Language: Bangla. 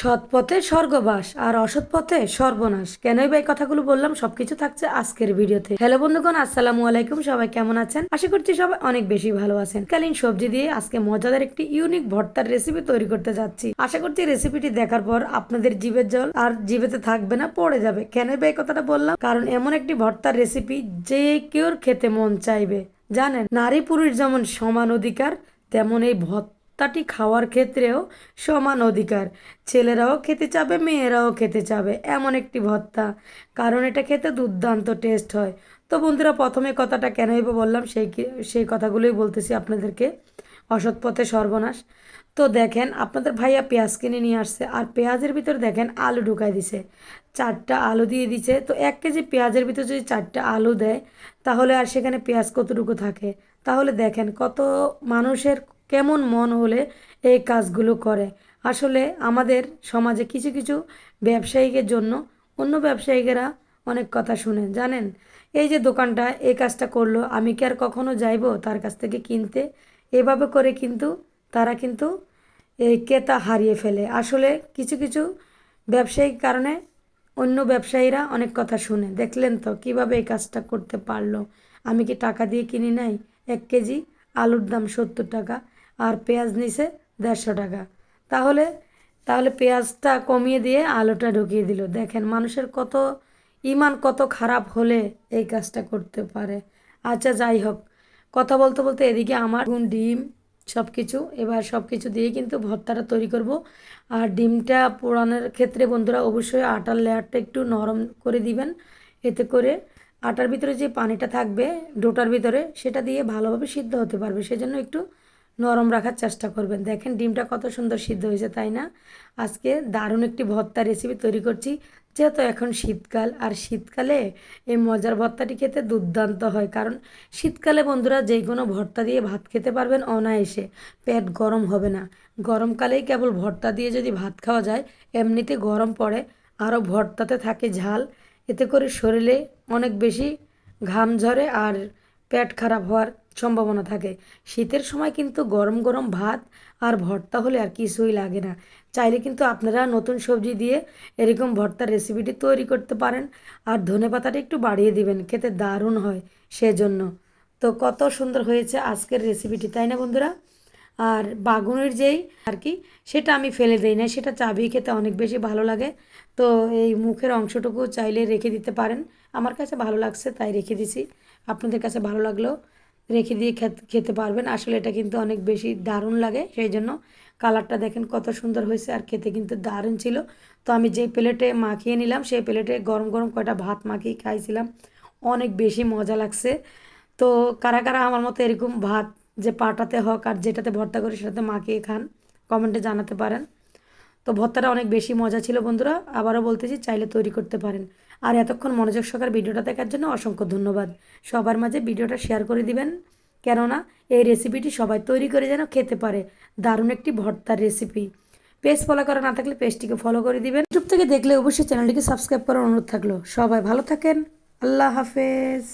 সৎ পথে স্বর্গবাস আর অসৎ পথে সর্বনাশ। কেনই বা এই কথাগুলো বললাম, সবকিছু থাকছে আজকের ভিডিওতে। হ্যালো বন্ধুগণ, আসসালামু আলাইকুম, সবাই কেমন আছেন? আশা করছি সবাই অনেক বেশি ভালো আছেন। কালীন সবজি দিয়ে আজকে মজাদার একটি ইউনিক ভর্তার রেসিপি তৈরি করতে যাচ্ছি। আশা করছি রেসিপিটি দেখার পর আপনাদের জিভের জল আর জিভেতে থাকবে না, পড়ে যাবে। কেনই বা এই কথাটা বললাম? কারণ এমন একটি ভর্তার রেসিপি যে কেউর খেতে মন চাইবে। জানেন নারী পুরুষ যেমন সমান অধিকার, তেমন এই ভর্তাটি খাওয়ার ক্ষেত্রেও সমান অধিকার। ছেলেরাও খেতে চাবে, মেয়েরাও খেতে চাবে, এমন একটি ভর্তা কারণ এটা খেতে দুর্দান্ত টেস্ট হয়। তো বন্ধুরা, প্রথমে কথাটা কেনই বা বললাম, সেই সেই কথাগুলোই বলতেছি আপনাদেরকে। অসৎ পথে সর্বনাশ। তো দেখেন, আপনাদের ভাইয়া পেঁয়াজ কিনে নিয়ে আসছে, আর পেঁয়াজের ভিতর দেখেন আলু ঢুকাই দিছে। চারটা আলু দিয়ে দিছে। তো এক কেজি পেঁয়াজের ভিতর যদি চারটা আলু দেয়, তাহলে আর সেখানে পেঁয়াজ কতটুকু থাকে? তাহলে দেখেন কত মানুষের কেমন মন হলে এই কাজগুলো করে। আসলে আমাদের সমাজে কিছু কিছু ব্যবসায়িকের জন্য অন্য ব্যবসায়ীরা অনেক কথা শুনে জানেন? এই যে দোকানটা, এই কাজটা করল, আমি কি আর কখনো যাইবো তার কাছ থেকে কিনতে? এভাবে করে কিন্তু তারা কিন্তু এই ক্রেতা হারিয়ে ফেলে। আসলে কিছু কিছু ব্যবসায়িক কারণে অন্য ব্যবসায়ীরা অনেক কথা শুনে। দেখলেন তো কীভাবে এই কাজটা করতে পারল। আমি কি টাকা দিয়ে কিনি নাই? এক কেজি আলুর দাম সত্তর টাকা। আর পেঁয়াজ নিছে দেড়শো টাকা। তাহলে তাহলে পেঁয়াজটা কমিয়ে দিয়ে আলুটা ঢুকিয়ে দিল। দেখেন মানুষের কত ইমান কত খারাপ হলে এই কাজটা করতে পারে। আচ্ছা যাই হোক, কথা বলতে বলতে এদিকে আমার ডিম সব কিছু এবার সব কিছু দিয়ে কিন্তু ভর্তাটা তৈরি করব। আর ডিমটা পোড়ানোর ক্ষেত্রে বন্ধুরা অবশ্যই আটার লেয়ারটা একটু নরম করে দিবেন। এতে করে আটার ভিতরে যে পানিটা থাকবে, ডোটার ভিতরে, সেটা দিয়ে ভালোভাবে সিদ্ধ হতে পারবে। সেজন্য একটু নরম রাখার চেষ্টা করবেন। দেখেন ডিমটা কত সুন্দর সিদ্ধ হয়েছে, তাই না? আজকে দারুণ একটি ভর্তা রেসিপি তৈরি করছি। যেহেতু এখন শীতকাল, আর শীতকালে এই মজার ভর্তাটি খেতে দুর্দান্ত হয়। কারণ শীতকালে বন্ধুরা যে কোনো ভর্তা দিয়ে ভাত খেতে পারবেন অনায়াসে, পেট গরম হবে না। গরমকালেই কেবল ভর্তা দিয়ে যদি ভাত খাওয়া যায়, এমনিতে গরম পড়ে, আরও ভর্তাতে থাকে ঝাল। এতে করে শরীরে অনেক বেশি ঘাম ঝরে আর পেট খারাপ হওয়ার সম্ভাবনা থাকে। শীতের সময় কিন্তু গরম গরম ভাত আর ভর্তা হলে আর কিছুই লাগে না। চাইলে কিন্তু আপনারা নতুন সবজি দিয়ে এরকম ভর্তার রেসিপিটি তৈরি করতে পারেন। আর ধনে পাতাটা একটু বাড়িয়ে দিবেন, খেতে দারুণ হয় সেজন্য। তো কত সুন্দর হয়েছে আজকের রেসিপিটি তাই না বন্ধুরা? আর বাগুনের যেই আর কি, সেটা আমি ফেলে দিই না সেটা চাবিয়ে খেতে অনেক বেশি ভালো লাগে। তো এই মুখের অংশটুকু চাইলে রেখে দিতে পারেন। আমার কাছে ভালো লাগছে, তাই রেখে দিছি। আপনাদের কাছে ভালো লাগলেও রেখে দিয়ে খেত- পারবেন। আসলে এটা কিন্তু অনেক বেশি দারুণ লাগে। সেই জন্য কালারটা দেখেন কত সুন্দর হয়েছে আর খেতে কিন্তু দারুণ ছিল। তো আমি যে প্লেটে মাখিয়ে নিলাম, সেই প্লেটে গরম গরম কয়টা ভাত মাখিয়ে খাইছিলাম। অনেক বেশি মজা লাগছে। তো কারা কারা আমার মতো এরকম ভাত যে পাটাতে হোক আর যেটাতে ভর্তা করি সেটাতে মাখিয়ে খান, কমেন্টে জানাতে পারেন। তো ভর্তাটা অনেক বেশি মজা ছিল বন্ধুরা। আবারও বলতেছি চাইলে তৈরি করতে পারেন। আর এতক্ষণ মনোযোগ সহকারে ভিডিওটা দেখার জন্য অসংখ্য ধন্যবাদ। সবার মাঝে ভিডিওটা শেয়ার করে দিবেন। কেননা এই রেসিপিটি সবাই তৈরি করে যেন খেতে পারে। দারুণ একটি ভর্তার রেসিপি পেজ ফলো করা না থাকলে পেজটিকে ফলো করে দিবেন। ইউটিউব থেকে দেখলে অবশ্যই চ্যানেলটিকে সাবস্ক্রাইব করার অনুরোধ থাকল। সবাই ভালো থাকেন। আল্লাহ হাফেজ।